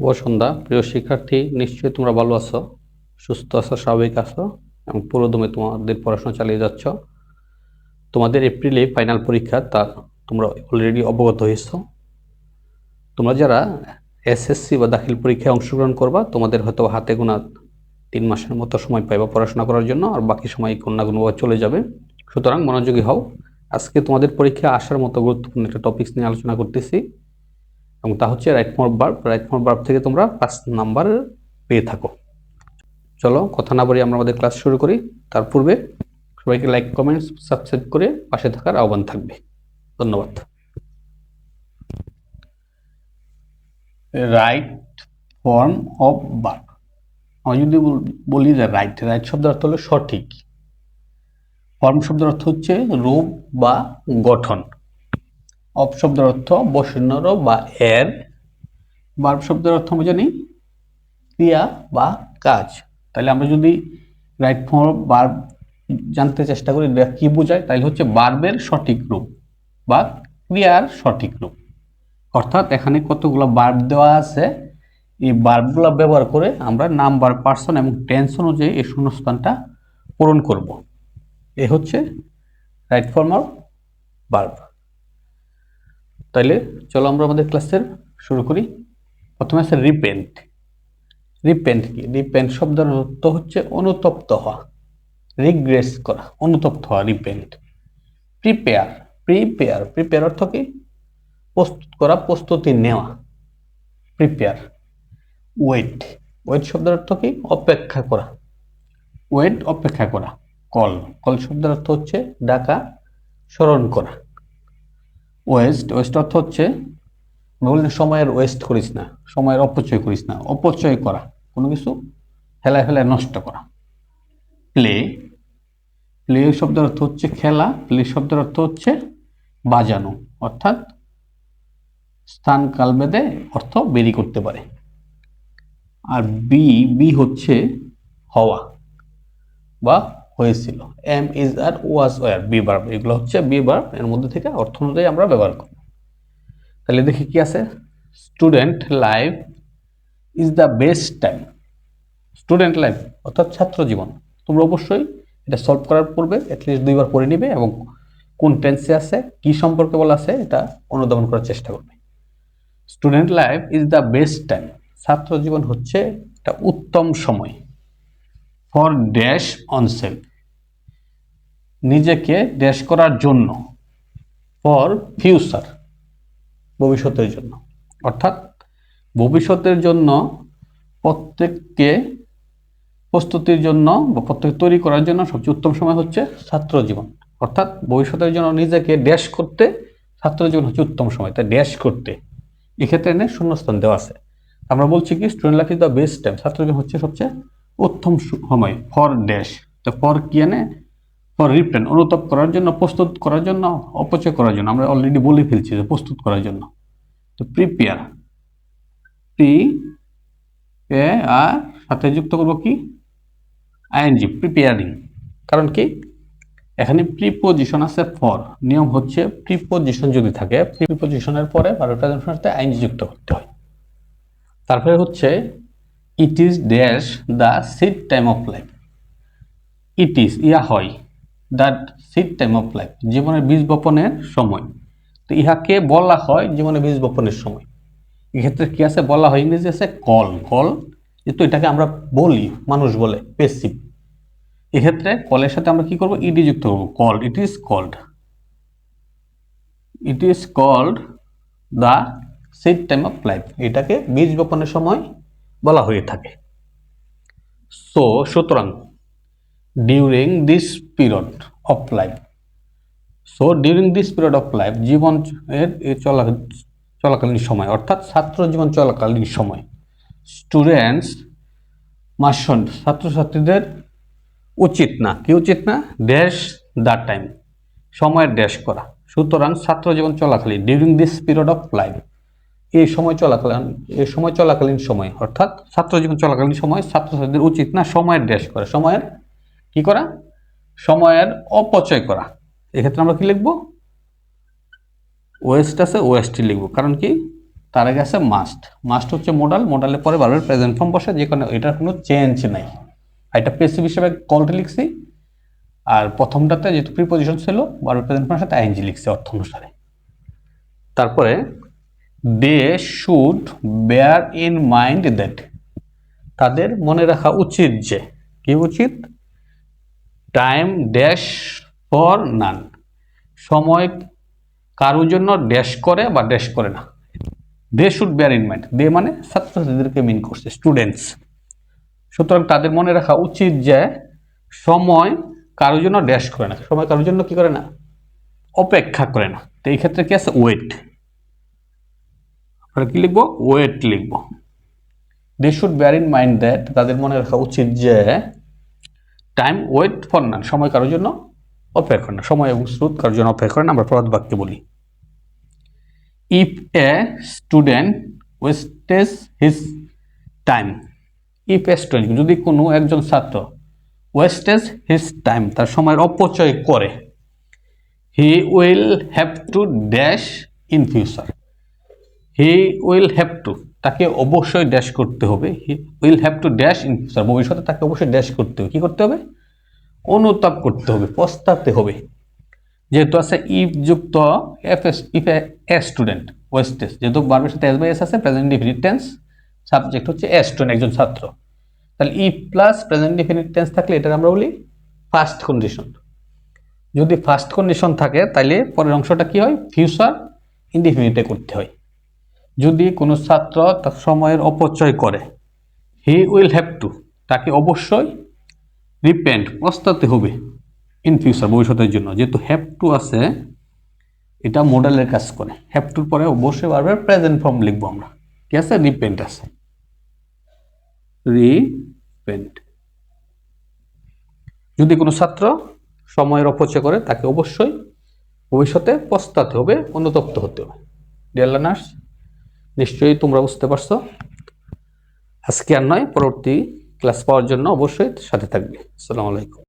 শুভ সন্ধ্যা। প্রিয় শিক্ষার্থী, নিশ্চয়ই তোমরা ভালো আছো, সুস্থ আছো, স্বাভাবিক আছো এবং পুরোদমে তোমাদের পড়াশোনা চালিয়ে যাচ্ছ। তোমাদের এপ্রিলে ফাইনাল পরীক্ষা, তা তোমরা অলরেডি অবগত হয়েছো। তোমরা যারা এসএসসি বা দাখিল পরীক্ষায় অংশগ্রহণ করবা, তোমাদের হয়তো হাতে গোনা তিন মাসের মতো সময় পাইবা পড়াশোনা করার জন্য, আর বাকি সময় কোনো কোনোভাবে চলে যাবে। সুতরাং মনোযোগী হও। আজকে তোমাদের পরীক্ষা আসার মতো গুরুত্বপূর্ণ একটা টপিকস নিয়ে আলোচনা করতেছি। এবং তা হচ্ছে right more verb right more verb থেকে তোমরা পাঁচ নাম্বার পেয়ে থাকো। চলো কথা না বলি আমরা আমাদের ক্লাস শুরু করি। তার পূর্বে সবাইকে লাইক কমেন্টস সাবস্ক্রাইব করে পাশে থাকার আহ্বান থাকবে। ধন্যবাদ। রাইট ফর্ম অফ বার্ব আমি যদি বল- যে রাইট রাইট শব্দের অর্থ হলো সঠিক। ফর্ম শব্দের অর্থ হচ্ছে রূপ বা গঠন। অপ শব্দের অর্থ বসন্নর বা এর। বার্ব শব্দের অর্থ আমরা জানি ক্রিয়া বা কাজ। তাহলে আমরা যদি রাইট ফর্ম বার্ব জানতে চেষ্টা করি কি বোঝায়? তাহলে হচ্ছে বার্বের সঠিক রূপ বা ক্রিয়ার সঠিক রূপ। অর্থাৎ এখানে কতগুলো বার্ব দেওয়া আছে, এই বার্বগুলো ব্যবহার করে আমরা নাম্বার পার্সন এবং টেন্স অনুযায়ী এই শূন্যস্থানটা পূরণ করব। এ হচ্ছে রাইট ফর্ম বার্ব তাইলে চলো আমরা আমাদের ক্লাসের শুরু করি। প্রথমে আছে রিপেন্ট রিপেন্ট কি? রিপেন্ট শব্দের অর্থ হচ্ছে অনুতপ্ত হওয়া রিগ্রেস করা, অনুতপ্ত হওয়া রিপেন্ট প্রিপেয়ার প্রিপেয়ার প্রিপেয়ার অর্থ কি? প্রস্তুত করা, প্রস্তুতি নেওয়া। প্রিপেয়ার ওয়েট ওয়েট শব্দের অর্থ কি? অপেক্ষা করা। ওয়েট অপেক্ষা করা। কল কল শব্দের অর্থ হচ্ছে ডাকা, স্মরণ করা। ওয়েস্ট ওয়েস্ট অর্থ হচ্ছে সময়ের ওয়েস্ট করিস না, সময়ের অপচয় করিস না, অপচয় করা, কোনো কিছু হেলায় ফেলায় নষ্ট করা। প্লে প্লে শব্দের অর্থ হচ্ছে খেলা প্লে শব্দের অর্থ হচ্ছে বাজানো, অর্থাৎ স্থান কাল ভেদে অর্থ বেরি করতে পারে। আর বি বি হচ্ছে হওয়া বা হয়েছিল। Am is are was were be verb এগুলো হচ্ছে বি বার্ব এর মধ্যে থেকে অর্থ অনুযায়ী আমরা ব্যবহার করব। তাহলে দেখি কি আছে? Student life is the best time student life অর্থাৎ ছাত্র জীবন। তোমরা অবশ্যই এটা সলভ করার পূর্বে অ্যাটলিস্ট দুইবার পড়ে নিবে এবং কোন টেন্সে আছে, কি সম্পর্কে বলা আছে, এটা অনুধাবন করার চেষ্টা করবে। Student life is the best time ছাত্র জীবন হচ্ছে একটা উত্তম সময়। ফর ড্যাশ অন সেলফ নিজেকে ড্যাশ করার জন্য ফর ফিউচার ভবিষ্যতের জন্য। অর্থাৎ ভবিষ্যতের জন্য প্রত্যেককে প্রস্তুতির জন্য বা প্রত্যেক তৈরি করার জন্য সবচেয়ে উত্তম সময় হচ্ছে ছাত্র জীবন। অর্থাৎ ভবিষ্যতের জন্য নিজেকে ড্যাশ করতে ছাত্র জীবন হচ্ছে উত্তম সময়। তাই ড্যাশ করতে এক্ষেত্রে এনে শূন্যস্থান দেওয়া আছে। আমরা বলছি কি student life is the best time ছাত্র জীবন হচ্ছে সবচেয়ে উত্তম সময় ফর ড্যাশ তো ফর কি এনে? ফর রিপ্রেন অনুতাপ করার জন্য, প্রস্তুত করার জন্য, অপচয় করার জন্য। আমরা অলরেডি বলে ফেলছি যে প্রস্তুত করার জন্য। তো প্রিপেয়ার প্রি এ আর সাথে যুক্ত করব কি? আইএনজি প্রিপেয়ারিং কারণ কি? এখানে প্রিপোজিশন আছে ফর নিয়ম হচ্ছে প্রিপোজিশন যদি থাকে প্রিপোজিশনের পরে বারোটা সাথে আইনজি যুক্ত করতে হয়। তারপরে হচ্ছে it is dash the seed time of life it is ইয়া হয়। That seed time of life জীবনের বীজ বপনের সময়। তো ইহাকে বলা হয়? জীবনের বীজ বপনের সময়। এক্ষেত্রে কি আছে? বলা হয় ইংরেজি আছে কল। কল কিন্তু এটাকে আমরা বলি, মানুষ বলে পেসিভ এক্ষেত্রে কলের সাথে আমরা কি করব? ইডি যুক্ত করব। Call it is called it is called the seed time of life এটাকে বীজ বপনের সময় বলা হয়ে থাকে। সো সুতরাং during this period of life so during this period of life জীবন এর চলা, চলাকালীন সময়, অর্থাৎ ছাত্র জীবন চলাকালীন সময় স্টুডেন্টস মাসন ছাত্রছাত্রীদের উচিত না। কি উচিত না? ড্যাশ দ্য টাইম সময়ের ড্যাশ করা। সুতরাং ছাত্র জীবন চলাকালীন during this period of life এই সময় চলাকালীন, এই সময় চলাকালীন সময়, অর্থাৎ ছাত্র জীবন চলাকালীন সময় ছাত্রছাত্রীদের উচিত না সময়ের ড্যাশ করা। সময়ের কি করা? সময়ের অপচয় করা। এক্ষেত্রে আমরা কি লিখব? ওয়েস্ট আছে ওয়েস্টই লিখব। কারণ কি? তার আগে আছে মাস্ট। মাস্ট হচ্ছে মোডাল মোডালের পরে বারবার প্রেজেন্ট ফর্ম বসে, যে কোনো এটার কোনো চেঞ্জ নাই। এটা পেসিভ হিসেবে কলটি লিখছি। আর প্রথমটাতে যেহেতু প্রিপোজিশন ছিল বারবার প্রেজেন্ট ফর্মের সাথে আইএনজি লিখছি অর্থ অনুসারে। তারপরে they should bear in mind that তাদের মনে রাখা উচিত যে কি উচিত? টাইম ড্যাশ ফর নান সময় কারোর জন্য ড্যাশ করে বা ড্যাশ করে না। They should bear in mind they মানে ছাত্রছাত্রীদেরকে মিন করছে স্টুডেন্টস সুতরাং তাদের মনে রাখা উচিত যে সময় কারোর জন্য ড্যাশ করে না। সময় কারোর জন্য কি করে না? অপেক্ষা করে না। তো এই ক্ষেত্রে কি আছে? ওয়েট আমরা কি লিখব? ওয়েট লিখব। They should bear in mind that তাদের মনে রাখা উচিত যে টাইম ওয়েট ফর না সময় কারোর জন্য অপেক্ষা করে না। সময় এবং স্রোত কারোর জন্য অপেক্ষা করে না। আমরা প্রবাদ বাক্যে বলি। If a student wastage his time if a student যদি কোনো একজন ছাত্র ওয়েস্টেজ হিজ টাইম তার সময়ের অপচয় করে he will have to dash in future he will have to তাকে অবশ্যই ড্যাশ করতে হবে। He will have to dash in future ভবিষ্যতে তাকে অবশ্যই ড্যাশ করতে হবে। কী করতে হবে? অনুতাপ করতে হবে, পস্তাতে হবে। যেহেতু আছে ইফ যুক্ত F S if a student wastage যেহেতু বারবার সাথে এস বাই এস আছে প্রেজেন্ট ডিফিনিট টেন্স সাবজেক্ট হচ্ছে এ স্টুডেন্ট একজন ছাত্র। তাহলে if plus present definite tense থাকলে এটা আমরা বলি ফার্স্ট কন্ডিশন যদি ফার্স্ট কন্ডিশন থাকে তাহলে পরের অংশটা কি হয়? ফিউচার ইনডিফিনিটে করতে হয়। যদি কোনো ছাত্র তার সময়ের অপচয় করে হি উইল হ্যাভ টু তাকে অবশ্যই রিপেন্ট পস্তাতে হবে ইন ফিউচার ভবিষ্যতের জন্য। যেহেতু হ্যাভ টু আছে, এটা মডেলের কাজ করে। হ্যাভ টুর পরে অবশ্যই বারবার প্রেজেন্ট ফর্ম লিখব আমরা। কি আছে? রিপেন্ট আছে। রিপেন্ট যদি কোনো ছাত্র সময়ের অপচয় করে, তাকে অবশ্যই ভবিষ্যতে পস্তাতে হবে, অনুতপ্ত হতে হবে। ডিয়ার নিশ্চয়ই তোমরা বুঝতে পারছ। আজকে আর নয়, পরবর্তী ক্লাস পাওয়ার জন্য অবশ্যই সাথে থাকবে। আসসালামু আলাইকুম।